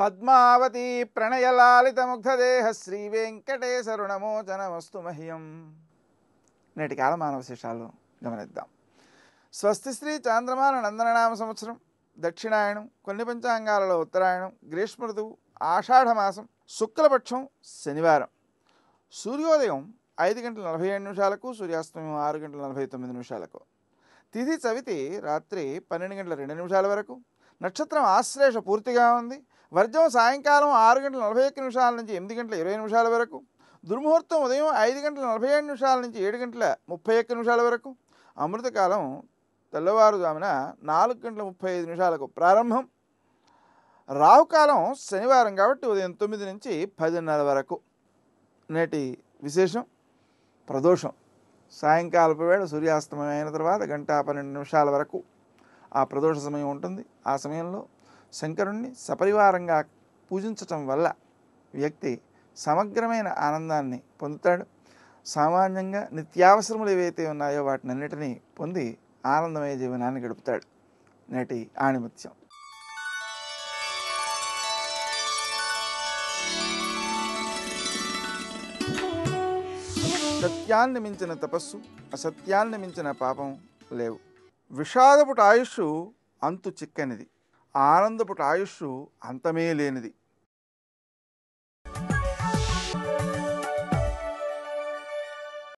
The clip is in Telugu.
పద్మావతి ప్రణయలాలితముగ్ధదేహ శ్రీ వెంకటేశరుణమోచనమస్తు మహ్యం. నేటి కాలమానవశేషాలు గమనిద్దాం. స్వస్తి శ్రీ చాంద్రమాన నందననామ సంవత్సరం దక్షిణాయనం కొన్ని పంచాంగాలలో ఉత్తరాయణం గ్రీష్మ ఋతువు ఆషాఢమాసం శుక్లపక్షం శనివారం. సూర్యోదయం ఐదు గంటల నలభై ఏడు నిమిషాలకు సూర్యాస్తమయం ఆరు గంటల నలభై తొమ్మిది నిమిషాలకు. తిథి చవితి రాత్రి పన్నెండు గంటల రెండు నిమిషాల వరకు నక్షత్రం ఆశ్లేష పూర్తిగా ఉంది. వర్జం సాయంకాలం ఆరు గంటల నలభై ఒక్క నిమిషాల నుంచి ఎనిమిది గంటల ఇరవై నిమిషాల వరకు. దుర్ముహూర్తం ఉదయం ఐదు గంటల నలభై ఏడు నిమిషాల నుంచి ఏడు గంటల ముప్పై ఒక్క నిమిషాల వరకు. అమృతకాలం తెల్లవారుజామున నాలుగు గంటల ముప్పై ఐదు నిమిషాలకు ప్రారంభం. రాహుకాలం శనివారం కాబట్టి ఉదయం తొమ్మిది నుంచి పదిన్నర వరకు. నేటి విశేషం ప్రదోషం. సాయంకాలపు వేళ సూర్యాస్తమయం అయిన తర్వాత గంట పన్నెండు నిమిషాల వరకు. ఆ ప్రదోష సమయం ఉంటుంది. ఆ సమయంలో శంకరుణ్ణి సపరివారంగా పూజించటం వల్ల వ్యక్తి సమగ్రమైన ఆనందాన్ని పొందుతాడు. సామాన్యంగా నిత్యావసరములు ఏవైతే ఉన్నాయో వాటినన్నిటినీ పొంది ఆనందమయ జీవనాన్ని గడుపుతాడు. నేటి ఆణిముత్యం. సత్యాన్ని మించిన తపస్సు అసత్యాన్ని మించిన పాపం లేవు. విషాదపుట ఆయుష్ అంతు చిక్కనిది. ఆనందపుట ఆయుష్ అంతమే లేనిది.